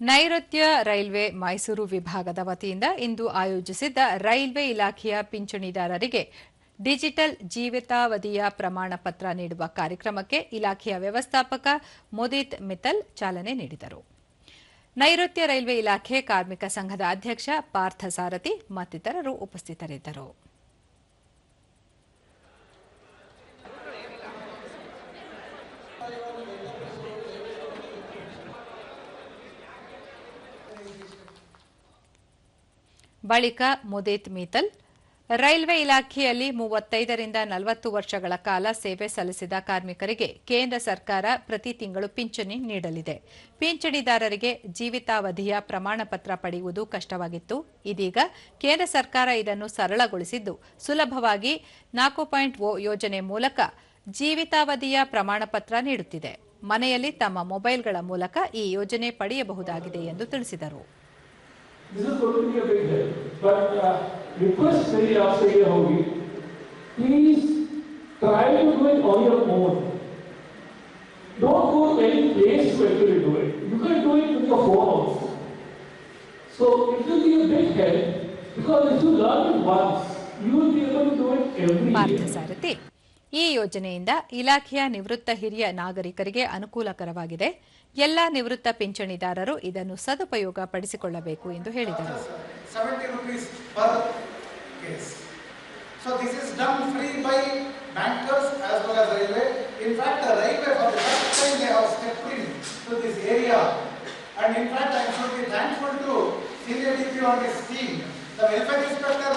ನೈಋತ್ಯ ರೈಲ್ವೆ ಮೈಸೂರು ವಿಭಾಗದ ವತಿಯಿಂದ ಇಂದು ಆಯೋಜಿಸಿದ್ದ ರೈಲ್ವೆ ಇಲಾಖೆಯ ಪಿಂಚಣಿದಾರರಿಗೆ ಡಿಜಿಟಲ್ ಜೀವಿತಾವಧಿಯ ಪ್ರಮಾಣ ಪತ್ರ ನೀಡುವ ಕಾರ್ಯಕ್ರಮಕ್ಕೆ ಇಲಾಖೆಯ ವ್ಯವಸ್ಥಾಪಕ ಮುದಿತ್ ಮಿತ್ತಲ್ ಚಾಲನೆ ನೀಡಿದರು. ನೈಋತ್ಯ ರೈಲ್ವೆ ಇಲಾಖೆ ಕಾರ್ಮಿಕ ಸಂಘದ ಅಧ್ಯಕ್ಷ ಪಾರ್ಥ ಸಾರಥಿ ಮತ್ತಿತರರು ಉಪಸ್ಥಿತರಿದ್ದರು. ಬಳಿಕ ಮುದಿತ್ ಮೀತಲ್, ರೈಲ್ವೆ ಇಲಾಖೆಯಲ್ಲಿ ಮೂವತ್ತೈದರಿಂದ ನಲವತ್ತು ವರ್ಷಗಳ ಕಾಲ ಸೇವೆ ಸಲ್ಲಿಸಿದ ಕಾರ್ಮಿಕರಿಗೆ ಕೇಂದ್ರ ಸರ್ಕಾರ ಪ್ರತಿ ತಿಂಗಳು ಪಿಂಚಣಿ ನೀಡಲಿದೆ. ಪಿಂಚಣಿದಾರರಿಗೆ ಜೀವಿತಾವಧಿಯ ಪ್ರಮಾಣ ಪತ್ರ ಪಡೆಯುವುದು ಕಷ್ಟವಾಗಿತ್ತು. ಇದೀಗ ಕೇಂದ್ರ ಸರ್ಕಾರ ಇದನ್ನು ಸರಳಗೊಳಿಸಿದ್ದು, ಸುಲಭವಾಗಿ ನಾಲ್ಕು ಪಾಯಿಂಟ್ ಓ ಯೋಜನೆ ಮೂಲಕ ಜೀವಿತಾವಧಿಯ ಪ್ರಮಾಣ ಪತ್ರ ನೀಡುತ್ತಿದೆ. ಮನೆಯಲ್ಲಿ ತಮ್ಮ ಮೊಬೈಲ್ಗಳ ಮೂಲಕ ಈ ಯೋಜನೆ ಪಡೆಯಬಹುದಾಗಿದೆ ಎಂದು ತಿಳಿಸಿದರು. This is going to be a big help. But uh, request Sri Australia Hogi, please try to do it on your own. Don't go to any place to actually do it. You can do it with your phone also. So it will be a big help because if you learn it once, you will be able to do it every year. ಈ ಯೋಜನೆಯಿಂದ ಇಲಾಖೆಯ ನಿವೃತ್ತ ಹಿರಿಯ ನಾಗರಿಕರಿಗೆ ಅನುಕೂಲಕರವಾಗಿದೆ ಎಲ್ಲ ನಿವೃತ್ತ ಪಿಂಚಣಿದಾರರು ಇದನ್ನು ಸದುಪಯೋಗ ಪಡಿಸಿಕೊಳ್ಳಬೇಕು ಎಂದು ಹೇಳಿದರು 70 rupees per case. So this is done free by bankers as well as railway. In fact, the railway for the first time they have stepped in to this area. And in fact, I should be thankful to senior DP on this team. The welfare inspector, they